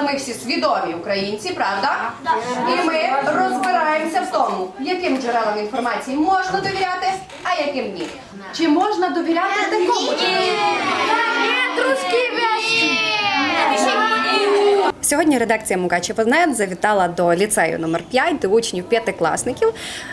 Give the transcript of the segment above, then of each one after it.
Ми всі свідомі українці, правда? І ми розбираємося в тому, яким джерелам інформації можна довіряти, а яким ні. Чи можна довіряти такому? Сьогодні редакція Мукачево.нет завітала до ліцею номер 5 до учнів п'ятикласників,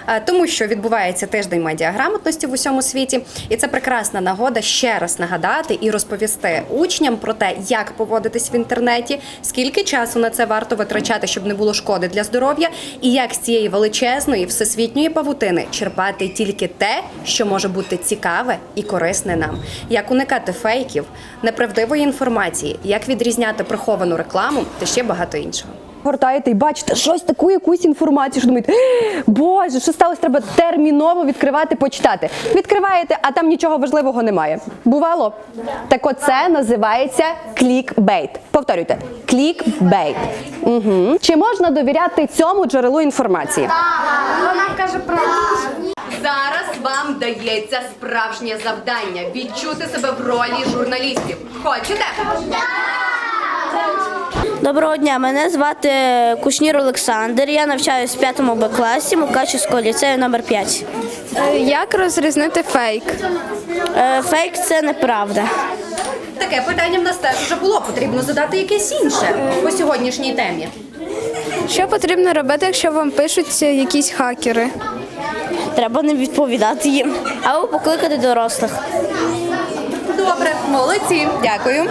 е, тому що відбувається тиждень медіаграмотності в усьому світі, і це прекрасна нагода ще раз нагадати і розповісти учням про те, як поводитись в інтернеті, скільки часу на це варто витрачати, щоб не було шкоди для здоров'я, і як з цієї величезної всесвітньої павутини черпати тільки те, що може бути цікаве і корисне нам, як уникати фейків, неправдивої інформації, як відрізняти приховану рекламу та ще багато іншого. Гортаєте і бачите щось таку якусь інформацію, що думаєте, «Е, боже, що сталося, треба терміново відкривати, почитати. Відкриваєте, а там нічого важливого немає. Бувало? Так оце називається клікбейт. Повторюйте, клікбейт. Угу. Чи можна довіряти цьому джерелу інформації? Вона каже правду. Зараз вам дається справжнє завдання відчути себе в ролі журналістів. Хочете? Доброго дня, мене звати Кушнір Олександр. Я навчаюсь в 5 Б класі Мукачівського ліцею номер 5. Як розрізнити фейк? Е, Фейк це неправда. Таке питання в нас теж вже було. Потрібно задати якесь інше по сьогоднішній темі. Що потрібно робити, якщо вам пишуть якісь хакери? Треба не відповідати їм. Або покликати дорослих. Добре, молодці, дякую.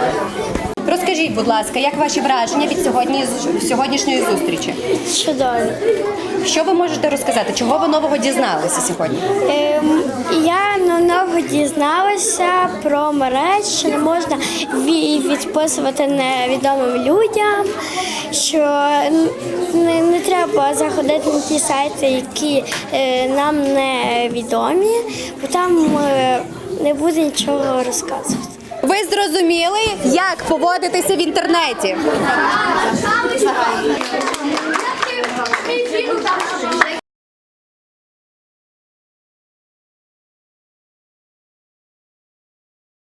Розкажіть, будь ласка, як ваші враження від сьогодні сьогоднішньої зустрічі? Чудово. Що ви можете розказати? Чого ви нового дізналися сьогодні? Ем, я нового дізналася про мереж, що не можна відписувати невідомим людям, що не, не треба заходити на ті сайти, які е, нам не відомі, бо там е, не буде нічого розказувати. Ви зрозуміли, як поводитися в інтернеті?